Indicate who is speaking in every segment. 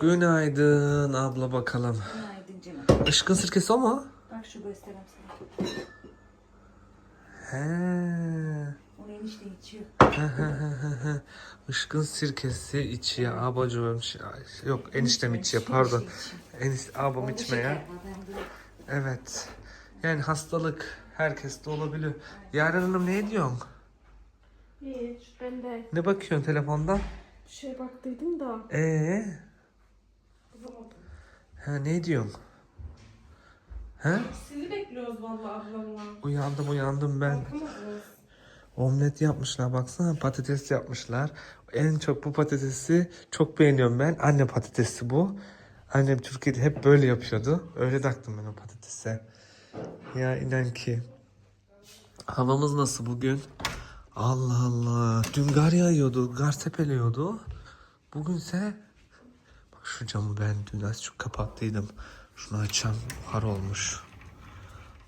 Speaker 1: Günaydın abla bakalım.
Speaker 2: Günaydın canım.
Speaker 1: Işkın sirkesi o mu?
Speaker 2: Bak şu göstereyim sana.
Speaker 1: He.
Speaker 2: Onu enişte içiyor.
Speaker 1: Işkın sirkesi içiyor abacığım. Yok eniştem içiyor pardon. Enişte abam içmeye. Evet. Yani hastalık herkeste olabiliyor. Yaren Hanım ne ediyorsun?
Speaker 3: Hiç. Ben de
Speaker 1: Ne bakıyorsun telefondan?
Speaker 3: bir şey baktıydım da.
Speaker 1: Ee,
Speaker 3: bulamadım.
Speaker 1: ha ne diyorsun? He?
Speaker 3: Sizi bekliyoruz vallahi ablamla.
Speaker 1: Uyandım uyandım ben. Omlet yapmışlar baksana patates yapmışlar. En çok bu patatesi çok beğeniyorum ben. Anne patatesi bu. Annem Türkiye'de hep böyle yapıyordu. Öyle taktım ben o patatese. Ya inan ki. Havamız nasıl bugün? Allah Allah. Dün gar yağıyordu. Gar sepeliyordu. Bugünse şu camı ben dün az çok kapattıydım. Şunu açan har olmuş.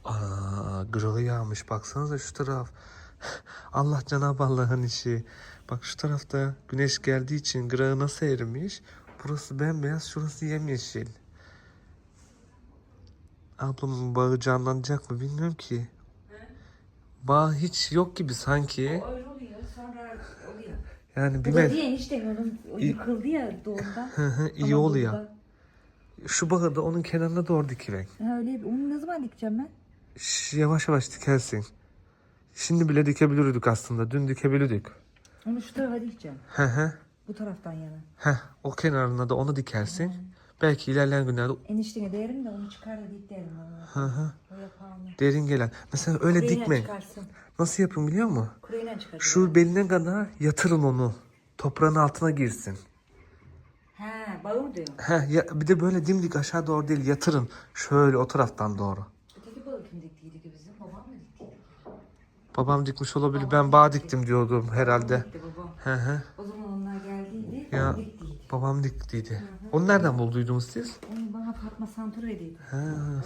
Speaker 1: Aa, gırığı yağmış. Baksanıza şu taraf. Allah Cenab-ı Allah'ın işi. Bak şu tarafta güneş geldiği için gırığı nasıl erimiş. Burası bembeyaz, şurası yemyeşil. Ablamın bağı canlanacak mı bilmiyorum ki. Bağ hiç yok gibi sanki.
Speaker 2: Öyle oluyor sonra.
Speaker 1: Yani
Speaker 2: da
Speaker 1: bilmem.
Speaker 2: diye enişte onun o yıkıldı ya doğumda.
Speaker 1: Hı hı, iyi
Speaker 2: Ama
Speaker 1: oluyor. Şu bağı da onun kenarına doğru dikiver.
Speaker 2: Ha öyle onu ne zaman dikeceğim ben?
Speaker 1: Şş, yavaş yavaş dikersin. Şimdi bile dikebilirdik aslında. Dün dikebilirdik.
Speaker 2: Onu şu tarafa dikeceğim.
Speaker 1: Hı hı.
Speaker 2: Bu taraftan yana.
Speaker 1: Heh, o kenarına da onu dikersin. Belki ilerleyen günlerde
Speaker 2: Eniştene derim de onu çıkar da dik derim
Speaker 1: hı hı,
Speaker 2: O yapar mı?
Speaker 1: derin gelen. Mesela öyle
Speaker 2: Kureyle
Speaker 1: dikme.
Speaker 2: çıkarsın.
Speaker 1: Nasıl yapın biliyor musun?
Speaker 2: Kureyle çıkar.
Speaker 1: Şu beline kadar yatırın onu. Toprağın altına girsin.
Speaker 2: Ha bağır diyor.
Speaker 1: Heh, ya, bir de böyle dimdik aşağı doğru değil yatırın. Şöyle o taraftan doğru.
Speaker 2: Öteki bağı kim diktiydi ki bizim? Babam mı diktiydi?
Speaker 1: Babam dikmiş olabilir. Ben bağ diktim diyordum herhalde.
Speaker 2: Dikti babam.
Speaker 1: Hı hı.
Speaker 2: O zaman onlar geldiydi.
Speaker 1: Ya.
Speaker 2: Diktiydi.
Speaker 1: Babam diktiydi. Onu nereden bulduydunuz siz?
Speaker 2: Onu bana Fatma Santur ediydi.
Speaker 1: Ha,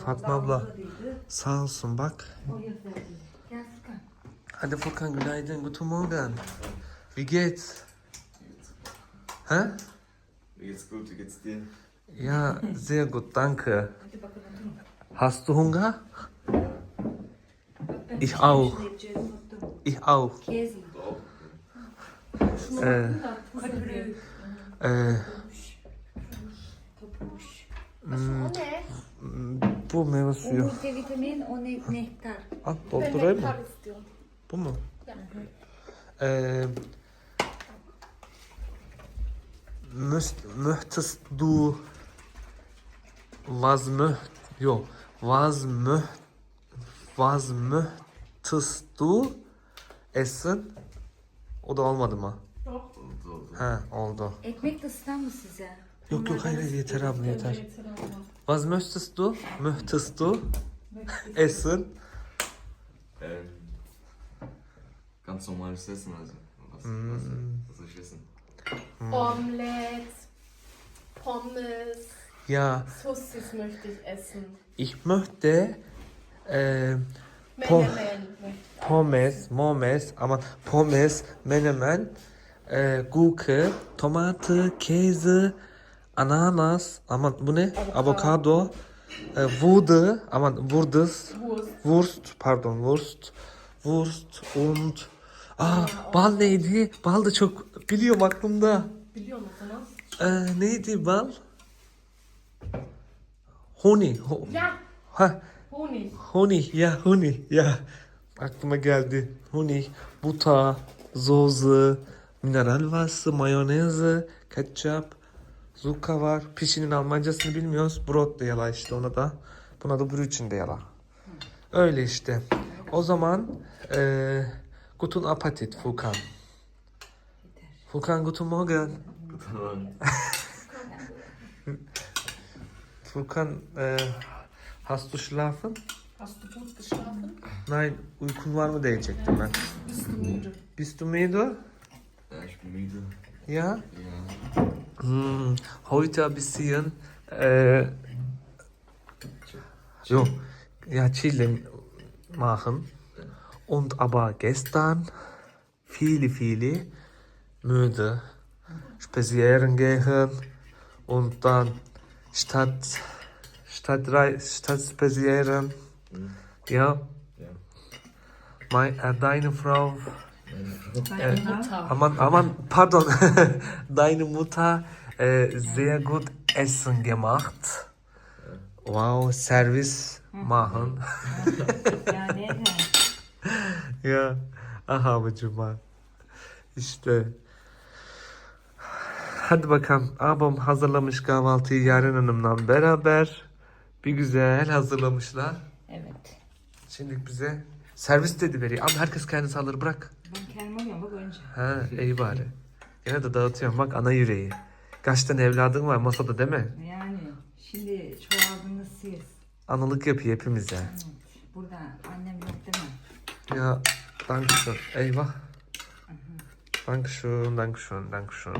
Speaker 1: Fatma abla. Sağ olsun bak.
Speaker 2: O gösterdi. Gel Furkan.
Speaker 1: Hadi Furkan günaydın. Guten Morgen. Wie geht's? Hä?
Speaker 4: Mir geht's gut, wie geht's dir?
Speaker 1: Ja, sehr gut, danke.
Speaker 2: Hadi bakalım oturun.
Speaker 1: Hast du Hunger? Ich
Speaker 2: şunu
Speaker 1: auch. Ich auch.
Speaker 2: Kez.
Speaker 3: Şuna
Speaker 1: Ee,
Speaker 2: Topumuş.
Speaker 3: O ne?
Speaker 1: bu meyve suyu.
Speaker 2: multivitamin, o ne nektar.
Speaker 1: Al doldurayım mı?
Speaker 3: istiyorum.
Speaker 1: Bu mu?
Speaker 3: Ja.
Speaker 1: Äh, müsst, möchtest du was möcht, jo, was möcht, was möchtest du essen? O da olmadı mı?
Speaker 3: Yok.
Speaker 1: He oldu.
Speaker 2: Ekmek de ısıtan mı size?
Speaker 1: Yok yok hayır hayır yeter abla yeter.
Speaker 3: Yeter abla.
Speaker 1: Was möchtest du? Möchtest du essen?
Speaker 4: Ähm, ganz normales Essen also. Was, was, was soll ich essen?
Speaker 3: Omelette, Pommes,
Speaker 1: Ja,
Speaker 3: Soßes möchte ich essen.
Speaker 1: ich möchte äh, Po-
Speaker 3: Menemen möchte ich auch.
Speaker 1: Pommes, Momes, ama Pommes, Menemen, e, Gurke, Tomate, Käse, Ananas, aman bu ne? Avokado, e, Wurde, aman Wurdes,
Speaker 3: Wurst.
Speaker 1: Wurst, pardon Wurst, Wurst und Aa, bal neydi? Bal da çok biliyorum aklımda.
Speaker 3: Biliyor musunuz?
Speaker 1: Ee, neydi bal? Honey. Ho-
Speaker 3: Ja,
Speaker 1: ha,
Speaker 3: Honig.
Speaker 1: Honig, ya Honig, ya. Aklıma geldi. Honig, buta, zozu, mineral wasser, mayonezi, ketçap, zuka var. Pişinin Almancasını bilmiyoruz. Brot de yala işte ona da. Buna da brötchen de yala. Öyle işte. O zaman eee guten Appetit Furkan. Furkan guten Morgen. Furkan eee hast du schlafen?
Speaker 3: Hast du gut geschlafen?
Speaker 1: Nein, uykun var mı diyecektim ben.
Speaker 3: Bist du müde?
Speaker 1: Bist du müde?
Speaker 4: Ja, ich bin müde.
Speaker 1: Ja?
Speaker 4: Ja.
Speaker 1: Hm, heute ein bisschen, äh, jo, ja, chillen machen. Und aber gestern viele, viele müde spazieren gehen Und dann statt, statt, statt Spezieren,
Speaker 4: Mhm.
Speaker 1: ja,
Speaker 4: Ja.
Speaker 1: mein, äh, deine Frau,
Speaker 3: Mutter.
Speaker 1: aman, aman, pardon, deine Mutter äh, sehr gut Essen gemacht. Wow, Service machen.
Speaker 2: Ya neden?
Speaker 1: ya, aha abicim İşte. Hadi bakalım. Abam hazırlamış kahvaltıyı Yaren Hanım'la beraber. Bir güzel hazırlamışlar.
Speaker 2: Evet.
Speaker 1: Şimdi bize servis dedi veriyor. Ama herkes kendisi alır bırak.
Speaker 2: Ben kendim alıyorum bak önce.
Speaker 1: Ha iyi bari. Gene de dağıtıyorum bak ana yüreği. Kaç tane evladın var masada değil mi?
Speaker 2: Yani şimdi çoğaldınız siz.
Speaker 1: Analık yapıyor hepimize.
Speaker 2: Evet. Burada annem yok değil mi?
Speaker 1: Ya Dankeschön. Eyvah. Dankeschön, Dankeschön, Dankeschön.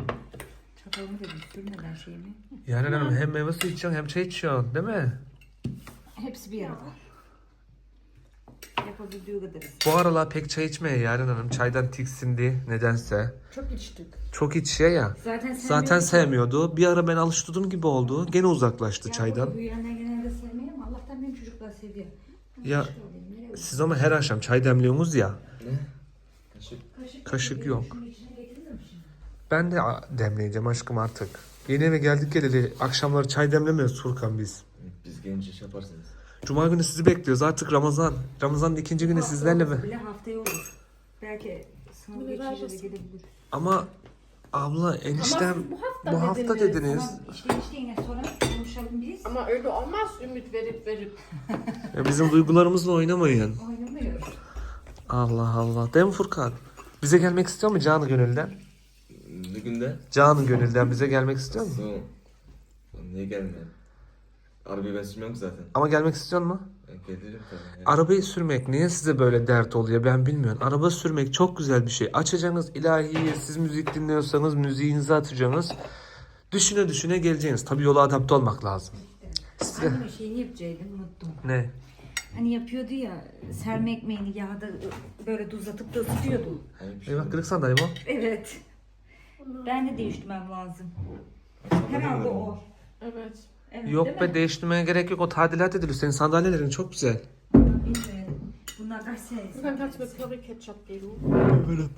Speaker 2: Çatalımı dedim sürmeden şeyimi.
Speaker 1: Hanım hem meyve suyu içiyorsun hem çay içiyorsun değil mi?
Speaker 2: Hepsi bir arada. Yapabildiği kadar.
Speaker 1: Bu aralar pek çay içmeye Yaren Hanım. Çaydan tiksindi nedense.
Speaker 3: Çok içtik.
Speaker 1: Çok içiyor ya.
Speaker 2: Zaten
Speaker 1: Zaten sevmiyordu. Bir ara ben alıştırdım gibi oldu. Gene uzaklaştı çaydan.
Speaker 2: Büyüyenler genelde sevmiyor ama Allah'tan benim çocuklar seviyor.
Speaker 1: Ya siz ama her akşam çay demliyorsunuz ya.
Speaker 4: Ne? Kaşık.
Speaker 1: Kaşık yok. Ben de demleyeceğim aşkım artık. Yeni eve geldik geleli akşamları çay demlemiyoruz Furkan biz.
Speaker 4: Biz gelince şey yaparsınız.
Speaker 1: Cuma günü sizi bekliyoruz artık Ramazan. Ramazan'ın ikinci günü sizlerle mi?
Speaker 2: Bile haftaya olur. Belki sınav
Speaker 3: Bile
Speaker 2: geçince de gidebiliriz.
Speaker 1: Ama abla eniştem
Speaker 3: Ama siz bu hafta
Speaker 1: bu hafta
Speaker 3: dediniz.
Speaker 2: Ama işte işte yine sonra konuşalım biz.
Speaker 3: Ama öyle olmaz ümit verip verip.
Speaker 1: Ya bizim duygularımızla oynamayın.
Speaker 2: Oynamıyoruz.
Speaker 1: Allah Allah. Değil mi Furkan? Bize gelmek istiyor mu canı gönülden?
Speaker 4: Ne günde?
Speaker 1: Canı gönülden bize gelmek istiyor mu?
Speaker 4: Niye gelmiyor? Arabayı ben sürmüyorum ki zaten.
Speaker 1: Ama gelmek istiyor mu?
Speaker 4: Ben gelirim tabii. Yani.
Speaker 1: Arabayı sürmek niye size böyle dert oluyor ben bilmiyorum. Araba sürmek çok güzel bir şey. Açacaksınız ilahiyi, siz müzik dinliyorsanız müziğinizi atacaksınız. Düşüne düşüne geleceksiniz. Tabii yola adapte olmak lazım. Size...
Speaker 2: Annemin şeyini yapacaktım unuttum.
Speaker 1: Ne?
Speaker 2: Hani yapıyordu ya serme ekmeğini yağda böyle tuzlatıp da ısıtıyordu.
Speaker 4: Şey
Speaker 1: Eyvah kırık sandalye mi o?
Speaker 2: Evet. Ben de değiştirmem lazım. Herhalde o.
Speaker 3: Evet.
Speaker 2: Evet,
Speaker 1: Yok
Speaker 2: mi?
Speaker 1: be değiştirmeye gerek yok. O tadilat ediliyor. Senin sandalyelerin çok güzel.
Speaker 2: Bilmiyorum. Bunlar kaç?
Speaker 3: Dann kannst du mir Curry.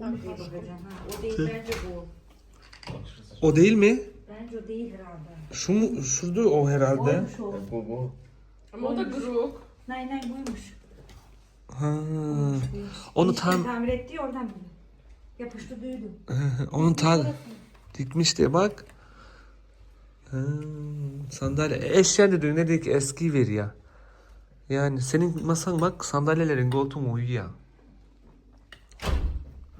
Speaker 2: Onu diye bakacağım. Ha. O değil bence bu.
Speaker 4: Bak şurası.
Speaker 1: O değil mi?
Speaker 2: Bence o değil herhalde.
Speaker 1: Şu mu? Şurada o herhalde.
Speaker 2: O.
Speaker 4: Bu bu.
Speaker 3: Ama o da gruk.
Speaker 2: Nay nay buymuş.
Speaker 1: Ha. Onu
Speaker 2: Enişten
Speaker 1: tam
Speaker 2: tamir etti ya oradan bile. Yapıştı düğdü.
Speaker 1: onun ta dikmiş diye bak. Ha, sandalye. Eşya dedi ne dedi ki eski ver ya. Yani senin masan bak sandalyelerin koltuğun uyuyor.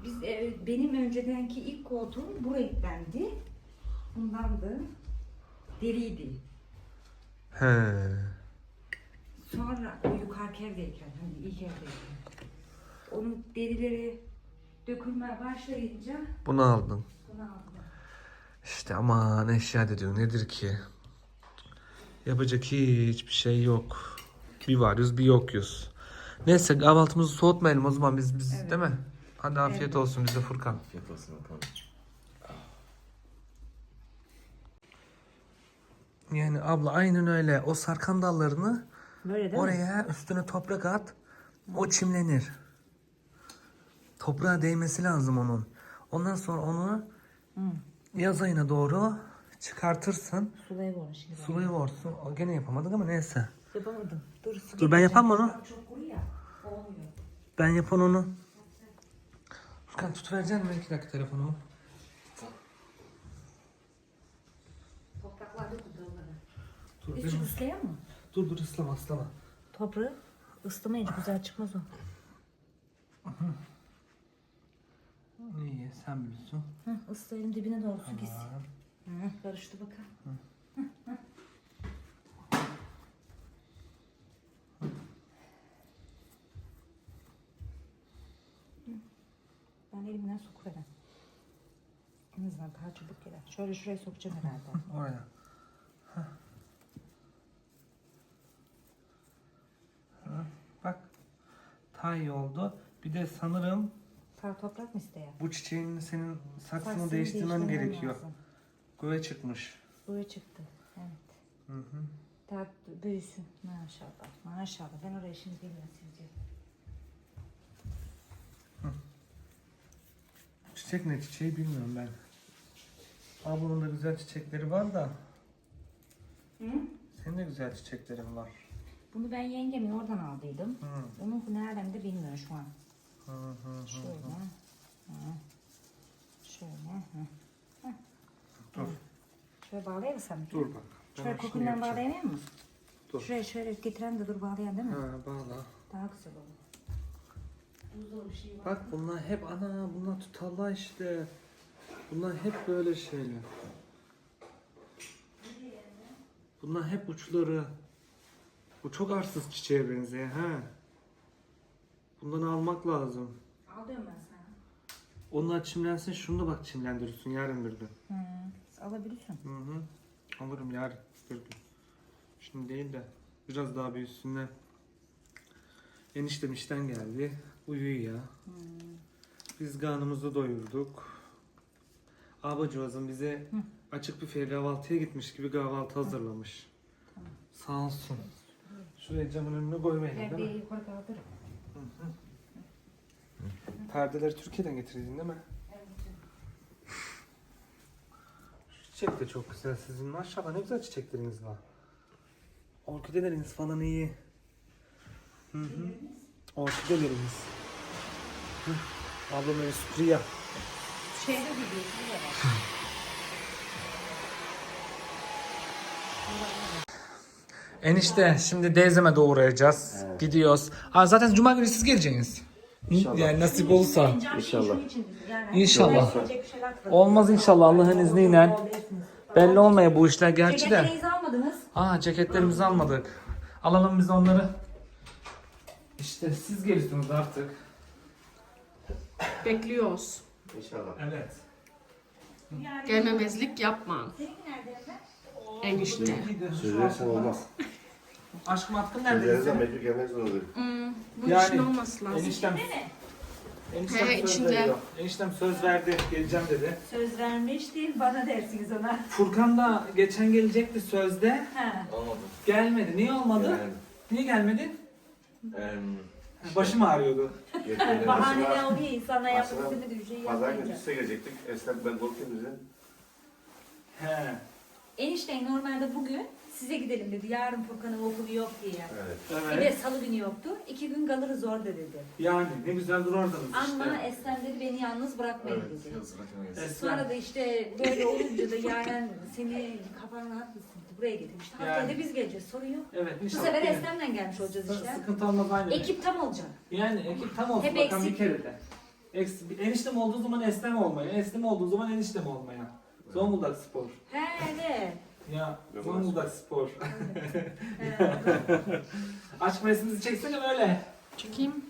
Speaker 2: Biz e, benim öncedenki ilk koltuğum bu renktendi. Bundandı. Deriydi.
Speaker 1: He.
Speaker 2: Sonra o yukarı evdeyken, hani ilk evdeyken. Onun derileri dökülmeye başlayınca
Speaker 1: Bunu aldın.
Speaker 2: bunu aldım.
Speaker 1: İşte aman eşya dediğin nedir ki? Yapacak hiçbir şey yok. Bir varız bir yokuz. Neyse kahvaltımızı soğutmayalım o zaman biz biz
Speaker 2: Evet.
Speaker 1: değil mi? Hadi afiyet
Speaker 2: Evet.
Speaker 1: olsun bize Furkan.
Speaker 4: Afiyet olsun bakalım.
Speaker 1: Yani abla aynen öyle. O sarkan dallarını
Speaker 2: Böyle değil mi?
Speaker 1: oraya üstüne toprak at. O çimlenir. Toprağa değmesi lazım onun. Ondan sonra onu
Speaker 2: Hı.
Speaker 1: Yaz ayına doğru çıkartırsın.
Speaker 2: Sulayı var şimdi.
Speaker 1: Sulayı vursun. O gene yapamadık ama neyse.
Speaker 2: Yapamadım. Dur, su
Speaker 1: Dur ben yapamam onu.
Speaker 2: Çok kuru ya. Olmuyor.
Speaker 1: Ben yapan onu. Furkan tut vereceksin mi iki dakika telefonumu?
Speaker 2: Topraklarda kullanılır.
Speaker 1: Dur,
Speaker 2: Hiç
Speaker 1: benim-
Speaker 2: ıslayan mı?
Speaker 1: dur dur ıslama ıslama.
Speaker 2: Toprağı ıslamayınca güzel çıkmaz o.
Speaker 1: İyi sen bilirsin.
Speaker 2: Hı, ıslayalım dibine doğru su gitsin. Hı, karıştı bakalım. Hı. Ben elimden sokuverem. En azından daha çabuk gelir. Şöyle şuraya sokacağım herhalde.
Speaker 1: Oraya. Hah. Hah, Bak. Tay oldu. Bir de sanırım
Speaker 2: Kar toprak mı isteyen?
Speaker 1: bu çiçeğin senin saksını
Speaker 2: Saksını
Speaker 1: değiştirmen gerekiyor.
Speaker 2: lazım.
Speaker 1: Göğe çıkmış.
Speaker 2: Bu çıktı. Evet.
Speaker 5: Hı hı.
Speaker 2: Daha büyüsün. Maşallah. Maşallah. Ben oraya şimdi bilmem sizce.
Speaker 5: Çiçek ne çiçeği bilmiyorum ben. Ablamın da güzel çiçekleri var da.
Speaker 2: Hı?
Speaker 5: Senin de güzel çiçeklerin var.
Speaker 2: Bunu ben yengemin oradan aldıydım.
Speaker 5: Hı.
Speaker 2: Bunu nereden de bilmiyorum şu an.
Speaker 5: Hı hı hı.
Speaker 2: Şöyle. Şöyle.
Speaker 5: Dur.
Speaker 2: Şöyle bağlayabilirsem.
Speaker 5: Dur bak.
Speaker 2: Şöyle
Speaker 5: şimdi
Speaker 2: kokundan bağlayamıyor musun?
Speaker 5: Dur.
Speaker 2: Şuraya şöyle getiren de dur bağlayan değil mi?
Speaker 5: Ha bağla.
Speaker 2: Daha güzel olur. Şey var.
Speaker 5: Bak bunlar hep ana bunlar tutarlar işte. Bunlar hep böyle şeyler. Bunlar hep uçları. Bu çok arsız çiçeğe benziyor ha. Bundan almak lazım.
Speaker 2: Alıyorum ben sana.
Speaker 5: Onlar çimlensin şunu da bak çimlendirirsin yarın bir gün.
Speaker 2: Hı. Alabilirsin.
Speaker 5: Hı hı. Alırım yarın bir gün. Şimdi değil de biraz daha büyüsünler. Eniştem işten geldi. Uyuyor ya. Biz karnımızı doyurduk. Abacığızın bize açık büfeye kahvaltıya gitmiş gibi kahvaltı hazırlamış. Sağ olsun. Şuraya camın önüne koymayalım değil mi?
Speaker 2: Yukarı kaldırın.
Speaker 5: Perdeleri Türkiye'den getirdin değil mi? Şu çiçek de çok güzel sizin. Maşallah ne güzel çiçekleriniz var. Orkideleriniz falan iyi. Hı hı. Orkideleriniz. Hı. Ablam öyle sürpriz yap.
Speaker 2: Şeyde gidiyor. şuraya
Speaker 5: Enişte şimdi Deyzem'e doğrayacağız. Gidiyoruz. Ha, zaten cuma günü siz geleceksiniz.
Speaker 4: İnşallah.
Speaker 5: Yani nasip olsa.
Speaker 4: İnşallah.
Speaker 5: İnşallah. Olmaz inşallah Allah'ın izniyle. Belli olmaya bu işler gerçi de.
Speaker 2: Ceketlerinizi almadınız.
Speaker 5: Aa ceketlerimizi almadık. Alalım biz onları. İşte siz gelirsiniz artık.
Speaker 3: Bekliyoruz.
Speaker 4: İnşallah.
Speaker 5: Evet.
Speaker 3: Gelmemezlik yapma. Enişte.
Speaker 4: Sözlersen olmaz.
Speaker 5: Aşkım atkın
Speaker 4: Sözlerinizden mecbur gelmek zorundayım.
Speaker 3: Hmm, bu
Speaker 5: Yani,
Speaker 3: işin olması lazım.
Speaker 5: Eniştem. Eniştem
Speaker 3: He,
Speaker 5: söz
Speaker 3: içinde.
Speaker 5: verdi. Eniştem söz verdi. Geleceğim dedi.
Speaker 2: Söz vermiştin bana dersiniz ona.
Speaker 5: Furkan da geçen gelecekti sözde.
Speaker 2: Ha.
Speaker 1: Olmadı.
Speaker 5: Gelmedi. Niye olmadı?
Speaker 1: Yani,
Speaker 5: Niye gelmedi?
Speaker 1: em,
Speaker 5: Başım ağrıyordu.
Speaker 2: Bahane ne oluyor insana yapmak istemediği bir şey
Speaker 4: pazar günü
Speaker 2: yapmayacak.
Speaker 4: size gelecektik. Esnaf ben korkuyorum bize.
Speaker 5: He.
Speaker 2: Enişten normalde bugün size gidelim dedi. Yarın Furkan'ın okulu yok diye.
Speaker 4: Evet.
Speaker 2: Bir de
Speaker 5: Evet.
Speaker 2: salı günü yoktu. İki gün kalırız orada dedi.
Speaker 5: Yani ne güzel durardınız
Speaker 2: Ama
Speaker 5: işte.
Speaker 2: Eslem dedi beni yalnız bırakmayın
Speaker 4: Evet,
Speaker 2: dedi. Sonra da işte böyle olunca da yarın seni kafan rahat mısın? Buraya getirmiş. Haftaya
Speaker 5: Yani.
Speaker 2: da biz geleceğiz. Sorun yok.
Speaker 5: Evet
Speaker 2: Bu
Speaker 5: inşallah.
Speaker 2: sefer
Speaker 5: yine.
Speaker 2: Eslem'le gelmiş olacağız işte.
Speaker 5: Sıkıntı olmaz aynen.
Speaker 2: Ekip tam olacak.
Speaker 5: Yani ekip tam olsun
Speaker 2: Hep
Speaker 5: bakalım bir
Speaker 2: eksik.
Speaker 5: kere de. Eks, bir eniştem olduğu zaman eslem olmaya, eslem olduğu zaman eniştem olmaya. Zonguldak Spor.
Speaker 2: He evet.
Speaker 5: Ya
Speaker 4: Zonguldak
Speaker 5: Spor. Aşk resminizi çeksene böyle.
Speaker 3: Çekeyim.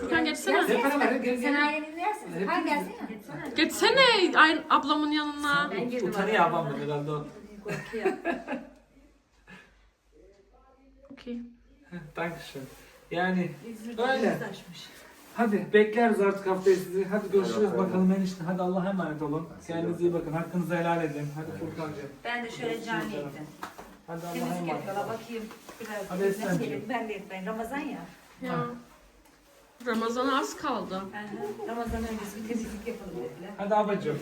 Speaker 3: Furkan geçsene.
Speaker 5: Hep beraber gel
Speaker 2: Sen
Speaker 5: gel.
Speaker 2: aileni yersin.
Speaker 5: Hep
Speaker 2: Ha gelsene. Geçsene.
Speaker 3: Geçsene ay, ablamın yanına.
Speaker 2: Ben girdim
Speaker 5: Utanıyor
Speaker 2: arada.
Speaker 5: ablam da herhalde o.
Speaker 2: Korkuyor.
Speaker 3: Okey.
Speaker 5: Dankeschön. Yani
Speaker 2: İzmir'de
Speaker 5: Öyle.
Speaker 2: yüz.
Speaker 5: Hadi bekleriz artık haftaya sizi. Hadi görüşürüz
Speaker 4: bakalım.
Speaker 5: enişte. Hadi Allah'a emanet olun. Kendinize iyi bakın. Hakkınızı helal edin. Hadi Furkan'cığım.
Speaker 2: Ben de şöyle cani ettim.
Speaker 5: Hadi Allah'a
Speaker 2: Temizlik
Speaker 5: emanet
Speaker 2: yapıyorlar
Speaker 5: olun.
Speaker 2: bakayım. Biraz
Speaker 5: Hadi
Speaker 2: geliyor? Ben de etmeyin. Ramazan ya.
Speaker 3: Ya. Ramazan'a az kaldı.
Speaker 2: Aha, Ramazan öncesi bir temizlik yapalım dediler.
Speaker 5: Hadi abacığım.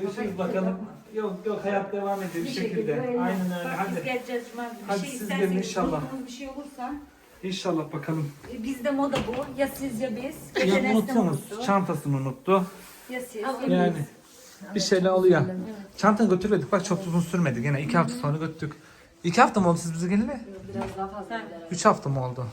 Speaker 5: Görüşürüz bakalım. Yok yok hayat devam ediyor bir şekilde. Aynen öyle.
Speaker 2: Bak biz
Speaker 5: Hadi.
Speaker 2: geleceğiz cuma günü.
Speaker 5: Hadi
Speaker 2: bir şey
Speaker 5: siz
Speaker 2: isterseniz,
Speaker 5: gelin inşallah.
Speaker 2: unuttuğunuz bir şey olursa
Speaker 5: İnşallah bakalım.
Speaker 2: e, bizde moda bu. Ya siz ya biz.
Speaker 5: Ya
Speaker 2: Geçen Eslem
Speaker 5: unuttunuz.
Speaker 2: unuttu.
Speaker 5: Çantasını unuttu.
Speaker 2: Ya siz.
Speaker 5: Yani bir şeyler oluyor. Çantanı götürmedik. Bak çok uzun sürmedi. Gene iki hafta sonra götürdük. İki hafta mı oldu siz bize geleli? Üç hafta mı oldu?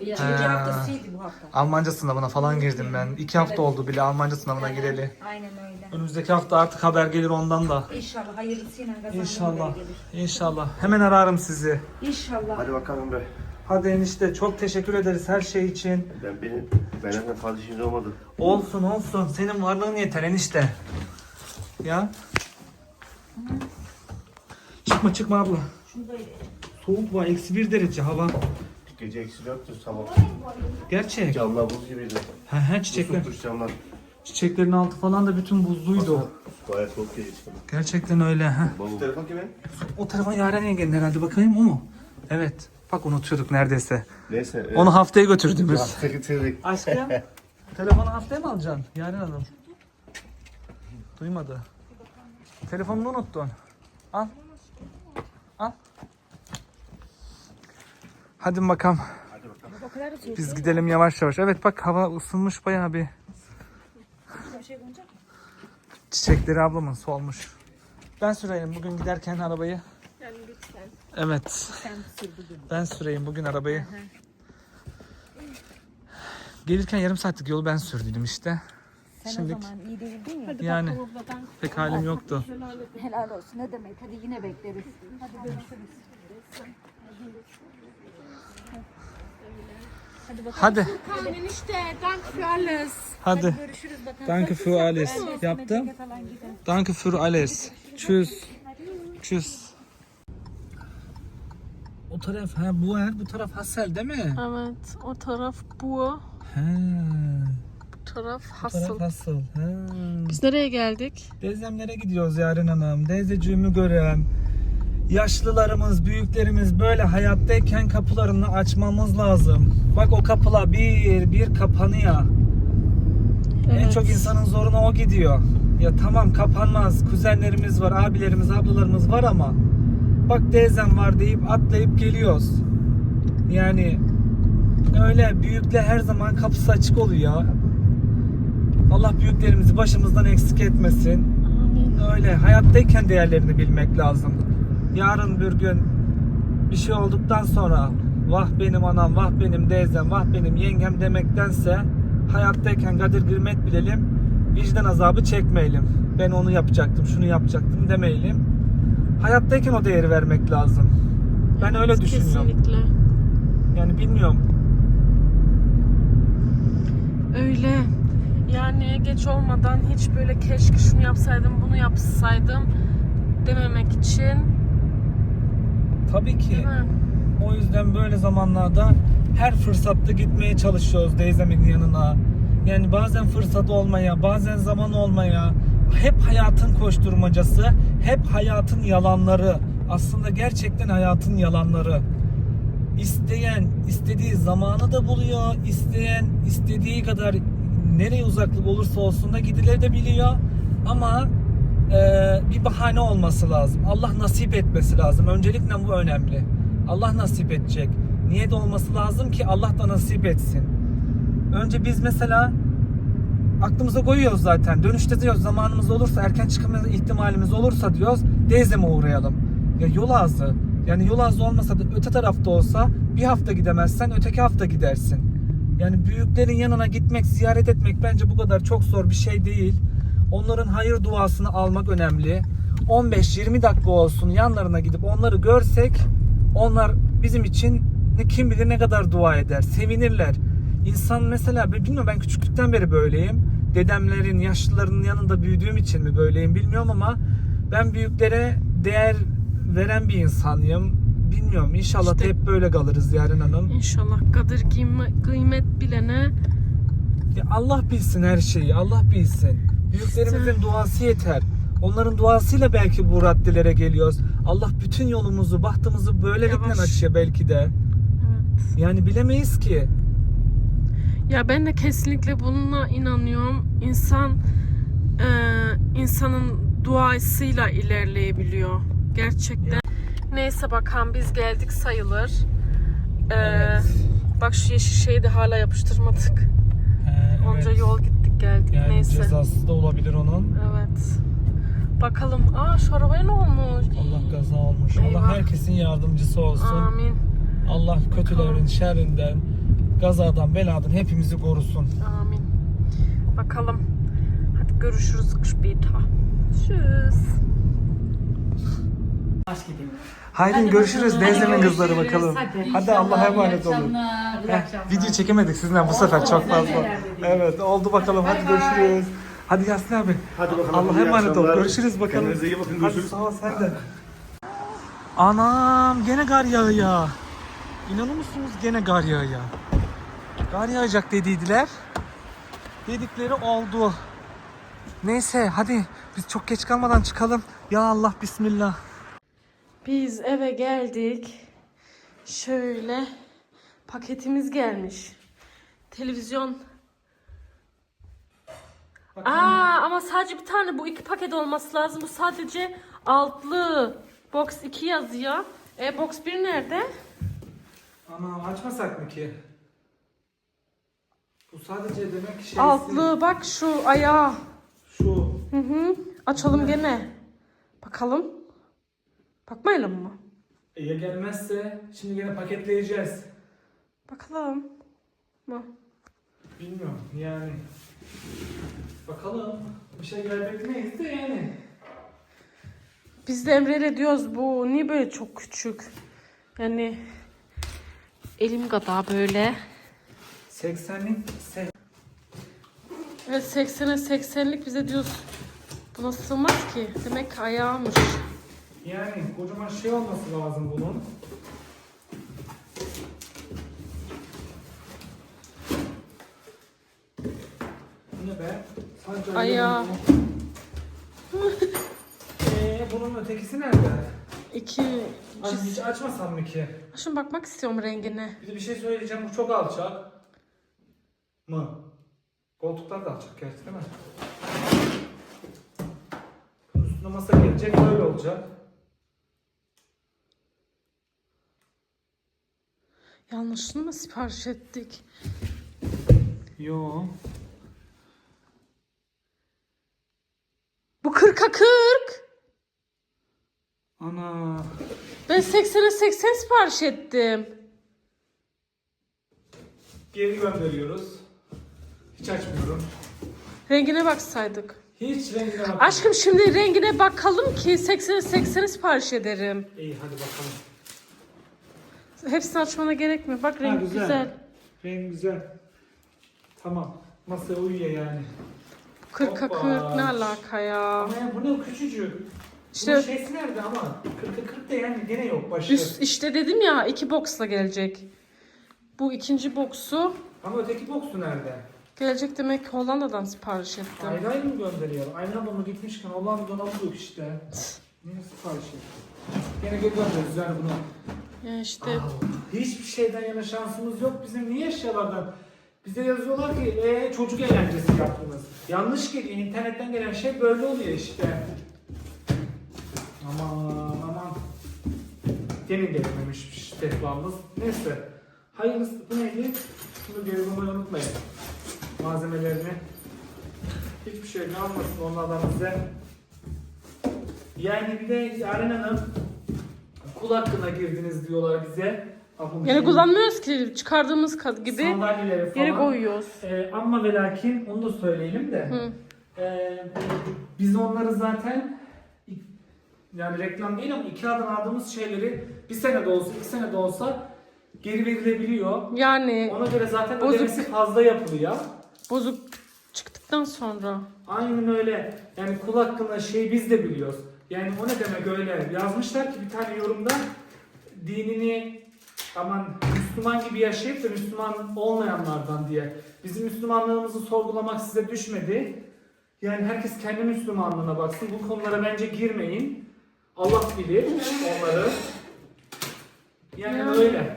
Speaker 2: İkinci
Speaker 5: Ha.
Speaker 2: haftasıydı bu hafta.
Speaker 5: Almanca sınavına falan girdim ben. İki hafta oldu bile Almanca sınavına gireli.
Speaker 2: Aynen öyle.
Speaker 5: Önümüzdeki hafta artık haber gelir ondan da.
Speaker 2: İnşallah hayırlısıyla kazanır.
Speaker 5: İnşallah. İnşallah. Hemen ararım sizi.
Speaker 2: İnşallah.
Speaker 4: Hadi bakalım be.
Speaker 5: Hadi enişte çok teşekkür ederiz her şey için.
Speaker 4: Ben benim benimle fazla işiniz olmadı.
Speaker 5: Olsun olsun. Senin varlığın yeter enişte. Ya. Çıkma çıkma abla.
Speaker 2: Şunu böyle.
Speaker 5: Soğuk var. Eksi bir derece hava.
Speaker 4: Gece eksi dörttü sabah.
Speaker 5: Gerçek.
Speaker 4: Camlar buz gibiydi.
Speaker 5: He he çiçekler.
Speaker 4: tutmuş camlar.
Speaker 5: Çiçeklerin altı falan da bütün buzluydu.
Speaker 4: Bayağı soğuk geliyor sana.
Speaker 5: Gerçekten öyle. ha.
Speaker 4: Şu telefon kimin?
Speaker 5: O telefon Yaren yengenin herhalde bakayım o mu? Evet. Bak unutuyorduk neredeyse.
Speaker 4: Neyse. evet.
Speaker 5: Onu haftaya götürdüğümüz.
Speaker 4: Hafta getirdik.
Speaker 5: Aşkım telefonu haftaya mı alacaksın Yaren Hanım? Duymadı. Telefonunu unuttun. Al. Al. Hadi bakalım. Biz gidelim yavaş yavaş. Evet bak hava ısınmış bayağı bir. Çiçekleri ablamın solmuş. Ben süreyim bugün giderken arabayı. Evet. Ben süreyim bugün arabayı. Gelirken yarım saatlik yolu ben sürdüydüm işte.
Speaker 2: Sen
Speaker 5: Şimdi
Speaker 2: o zaman iyi değildin ya.
Speaker 5: yani pek halim yoktu.
Speaker 2: Helal olsun. Ne demek? Hadi yine bekleriz. Hadi görüşürüz.
Speaker 5: Hadi.
Speaker 3: Kahven işte. Dank für alles.
Speaker 5: Hadi.
Speaker 2: Görüşürüz bakalım.
Speaker 5: Danke für alles. Yaptım. Danke für alles. Tschüss. Tschüss. O taraf ha bu yer, bu taraf Hassel değil mi?
Speaker 3: Evet. O taraf bu.
Speaker 5: He.
Speaker 3: Bu taraf
Speaker 5: Bu taraf
Speaker 3: Hassel.
Speaker 5: Hassel. He.
Speaker 3: Biz nereye geldik?
Speaker 5: Teyzemlere gidiyoruz Yaren Hanım. Teyzeciğimi görem. Yaşlılarımız, büyüklerimiz böyle hayattayken kapılarını açmamız lazım. Bak o kapılar bir bir kapanıyor. En
Speaker 3: Evet.
Speaker 5: çok insanın zoruna o gidiyor. Ya tamam kapanmaz. Kuzenlerimiz var, abilerimiz, ablalarımız var ama bak teyzem var deyip atlayıp geliyoruz. Yani öyle büyükle her zaman kapısı açık oluyor. Allah büyüklerimizi başımızdan eksik etmesin.
Speaker 3: Amin.
Speaker 5: Öyle hayattayken değerlerini bilmek lazım. Yarın bir gün bir şey olduktan sonra vah benim anam, vah benim teyzem, vah benim yengem demektense hayattayken kadir kıymet bilelim, vicdan azabı çekmeyelim. Ben onu yapacaktım, şunu yapacaktım demeyelim. Hayattayken o değeri vermek lazım. Ben öyle
Speaker 3: Evet,
Speaker 5: düşünüyorum.
Speaker 3: Kesinlikle.
Speaker 5: Yani bilmiyorum.
Speaker 3: Öyle. Yani geç olmadan hiç böyle keşke şunu yapsaydım, bunu yapsaydım dememek için.
Speaker 5: Tabii ki. O yüzden böyle zamanlarda her fırsatta gitmeye çalışıyoruz teyzemin yanına. Yani bazen fırsat olmaya, bazen zaman olmaya, hep hayatın koşturmacası, hep hayatın yalanları. Aslında gerçekten hayatın yalanları. İsteyen istediği zamanı da buluyor, isteyen istediği kadar nereye uzaklık olursa olsun da gidilebiliyor. Ama eee, bir bahane olması lazım. Allah nasip etmesi lazım. Öncelikle bu önemli. Allah nasip edecek. Niyet olması lazım ki Allah da nasip etsin. Önce biz mesela aklımıza koyuyoruz zaten. Dönüşte diyoruz zamanımız olursa erken çıkma ihtimalimiz olursa diyoruz Deyzem'e uğrayalım. Ya yol ağzı. Yani yol ağzı olmasa da öte tarafta olsa bir hafta gidemezsen öteki hafta gidersin. Yani büyüklerin yanına gitmek, ziyaret etmek bence bu kadar çok zor bir şey değil. Onların hayır duasını almak önemli. 15-20 dakika olsun yanlarına gidip onları görsek onlar bizim için kim bilir ne kadar dua eder, sevinirler. İnsan mesela bilmiyorum ben küçüklükten beri böyleyim. Dedemlerin, yaşlıların yanında büyüdüğüm için mi böyleyim bilmiyorum ama ben büyüklere değer veren bir insanıyım. Bilmiyorum inşallah
Speaker 3: İşte-
Speaker 5: hep böyle kalırız Yaren Hanım.
Speaker 3: İnşallah kadir kıyme- kıymet bilene
Speaker 5: Ya Allah bilsin her şeyi. Allah bilsin. Büyüklerimizin duası yeter. Onların duasıyla belki bu raddelere geliyoruz. Allah bütün yolumuzu, bahtımızı böylelikle
Speaker 3: Yavaş.
Speaker 5: açıyor belki de.
Speaker 3: Evet.
Speaker 5: Yani bilemeyiz ki.
Speaker 3: Ya ben de kesinlikle bununla inanıyorum. İnsan e, insanın duasıyla ilerleyebiliyor. Gerçekten. Neyse bakalım biz geldik sayılır. E,
Speaker 5: Evet.
Speaker 3: Bak şu yeşil şeyi de hala yapıştırmadık.
Speaker 5: Ee,
Speaker 3: Onca
Speaker 5: evet.
Speaker 3: yol gittik geldik.
Speaker 5: Yani
Speaker 3: Neyse.
Speaker 5: cezası da olabilir onun.
Speaker 3: Evet. Bakalım. Aa şu arabaya ne olmuş?
Speaker 5: Allah gaza olmuş.
Speaker 3: Eyvah.
Speaker 5: Allah herkesin yardımcısı olsun.
Speaker 3: Amin.
Speaker 5: Allah kötülerin şerrinden, gazadan, beladan hepimizi korusun.
Speaker 3: Amin. Bakalım. Hadi görüşürüz später. Tschüss.
Speaker 5: Haydi görüşürüz. Teyzemin kızları bakalım.
Speaker 2: Hadi.
Speaker 5: Hadi Allah'a emanet olun. Heh,
Speaker 2: akşamlar.
Speaker 5: video çekemedik sizinle bu sefer çok fazla. Evet oldu bakalım hadi görüşürüz. Hadi Yasin abi.
Speaker 4: Hadi bakalım,
Speaker 5: Allah'a emanet ol. Görüşürüz bakalım.
Speaker 4: Kendinize iyi bakın,
Speaker 5: Hadi
Speaker 4: görüşürüz.
Speaker 5: sağ ol sen de. Anam gene gar yağıyor. İnanır musunuz gene gar yağıyor. Gar yağacak dediydiler. Dedikleri oldu. Neyse hadi biz çok geç kalmadan çıkalım. Ya Allah bismillah.
Speaker 3: Biz eve geldik. Şöyle paketimiz gelmiş. Televizyon. Aa ama sadece bir tane bu iki paket olması lazım. Bu sadece altlı. Box 2 yazıyor. E box 1 nerede?
Speaker 5: Ana açmasak mı ki? Bu sadece demek şeysi.
Speaker 3: Altlı bak şu ayağı.
Speaker 5: Şu.
Speaker 3: Hı hı. Açalım gene. Bakalım. Bakmayalım mı?
Speaker 5: E, ya gelmezse şimdi gene paketleyeceğiz.
Speaker 3: Bakalım. Mı?
Speaker 5: Bilmiyorum yani. Bakalım. Bir şey beklemeyiz de yani.
Speaker 3: Biz de Emre'yle diyoruz bu niye böyle çok küçük? Yani elim kadar böyle.
Speaker 5: 80'lik
Speaker 3: Evet 80'e 80'lik bize diyoruz. Buna sığmaz ki. Demek ki ayağımış.
Speaker 5: yani kocaman şey olması lazım bunun. Bu ne be? Sadece
Speaker 3: Ayağı.
Speaker 5: Eee bunun ötekisi nerede?
Speaker 3: İki
Speaker 5: Ay, hiç açmasam mı ki?
Speaker 3: Şimdi bakmak istiyorum rengine.
Speaker 5: Bir de bir şey söyleyeceğim bu çok alçak. Mı? Koltuklar da alçak gerçi değil mi? Bunun üstüne masa gelecek böyle olacak.
Speaker 3: Yanlışını mı sipariş ettik?
Speaker 5: Yo.
Speaker 3: Bu 40'a 40.
Speaker 5: Ana.
Speaker 3: Ben 80'e 80 sipariş ettim.
Speaker 5: Geri gönderiyoruz. Hiç açmıyorum.
Speaker 3: Rengine baksaydık.
Speaker 5: Hiç rengine bak.
Speaker 3: Aşkım şimdi rengine bakalım ki 80'e 80'i sipariş ederim.
Speaker 5: İyi hadi bakalım.
Speaker 3: Hepsini açmana gerekmiyor. Bak
Speaker 5: Ha,
Speaker 3: renk
Speaker 5: güzel.
Speaker 3: güzel.
Speaker 5: Renk güzel. Tamam. Masaya uyuyor yani.
Speaker 3: 40'a
Speaker 5: Hoppa.
Speaker 3: 40 ne alaka ya?
Speaker 5: Ama ya bu ne küçücük.
Speaker 3: İşte-
Speaker 5: Bunun şeysi nerede ama? 40'a 40 da yani gene yok başı.
Speaker 3: Üst, işte dedim ya iki boxla gelecek. Bu ikinci boxu
Speaker 5: Ama öteki boksu nerede?
Speaker 3: Gelecek demek Hollanda'dan sipariş ettim.
Speaker 5: Ayrı ayrı mı gönderiyor? Aynı ablamı gitmişken Hollanda'dan alıyorduk işte. Niye sipariş ettik? Gene geri gönderiyoruz yani bunu.
Speaker 3: Ya işte
Speaker 5: Hiçbir şeyden yana şansımız yok bizim. Niye eşyalardan? Bize yazıyorlar ki e, çocuk eğlencesi yaptınız. Yanlış geliyor. İnternetten gelen şey böyle oluyor işte. Aman aman. Gene gelmemiş tekrarımız. Neyse. Hayırlısı bu neydi? Şunu geri unutmayın. Malzemelerini. Hiçbir şey kalmasın onlardan bize. Yani bir de Yaren Hanım kul hakkına girdiniz diyorlar bize. Aklım
Speaker 3: yani kullanmıyoruz ki çıkardığımız kad gibi
Speaker 5: Sandalyeleri falan.
Speaker 3: geri koyuyoruz.
Speaker 5: Ee, ama ve lakin onu da söyleyelim de.
Speaker 3: Hı.
Speaker 5: Ee, biz onları zaten yani reklam değil ama iki adım aldığımız şeyleri bir sene de olsa iki sene de olsa geri verilebiliyor.
Speaker 3: Yani
Speaker 5: Ona göre zaten
Speaker 3: Bozuk.
Speaker 5: ödemesi fazla yapılıyor.
Speaker 3: Bozuk çıktıktan sonra.
Speaker 5: Aynen öyle. Yani kul hakkında şey biz de biliyoruz. Yani o ne demek öyle? Yazmışlar ki bir tane yorumda dinini aman Müslüman gibi yaşayıp da Müslüman olmayanlardan diye. Bizim Müslümanlığımızı sorgulamak size düşmedi. Yani herkes kendi Müslümanlığına baksın. Bu konulara bence girmeyin. Allah bilir onları. Yani
Speaker 3: Yani.
Speaker 5: öyle.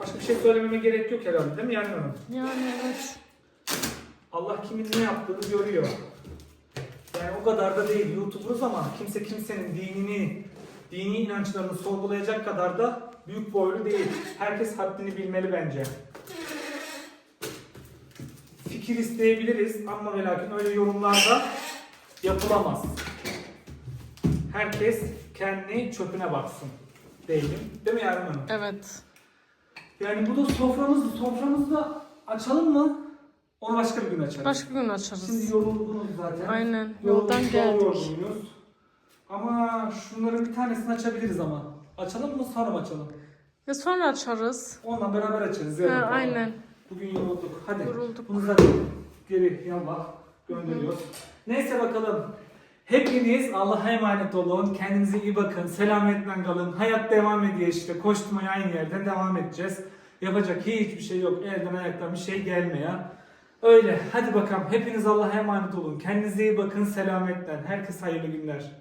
Speaker 5: Başka bir şey söylememe gerek yok herhalde değil mi Yani Hanım?
Speaker 3: Yani evet.
Speaker 5: Allah kimin ne yaptığını görüyor. Yani o kadar da değil YouTuber'ız ama kimse kimsenin dinini, dini inançlarını sorgulayacak kadar da büyük boylu değil. Herkes haddini bilmeli bence. Fikir isteyebiliriz ama ve lakin öyle yorumlarda yapılamaz. Herkes kendi çöpüne baksın. Değilim. Değil mi Yarın Hanım?
Speaker 3: Evet.
Speaker 5: Yani bu da soframızdı. Soframızı da açalım mı? Onu başka bir gün açarız.
Speaker 3: Başka gün açarız.
Speaker 5: Şimdi yoruldunuz zaten.
Speaker 3: Aynen. Yoldan geldik.
Speaker 5: yorgunuyuz. Ama şunların bir tanesini açabiliriz ama. Açalım mı sonra mı açalım?
Speaker 3: Ve sonra açarız.
Speaker 5: Onunla beraber açarız.
Speaker 3: Ha,
Speaker 5: yarın falan.
Speaker 3: aynen.
Speaker 5: Bugün yorulduk. Hadi.
Speaker 3: Yorulduk.
Speaker 5: Bunu zaten geri yallah gönderiyoruz. Neyse bakalım. Hepiniz Allah'a emanet olun. Kendinize iyi bakın. Selametle kalın. Hayat devam ediyor işte. Koşturmaya aynı yerden devam edeceğiz. Yapacak hiçbir şey yok. Elden ayaktan bir şey gelmiyor. Öyle. Hadi bakalım. Hepiniz Allah'a emanet olun. Kendinize iyi bakın. Selametle. Herkese hayırlı günler.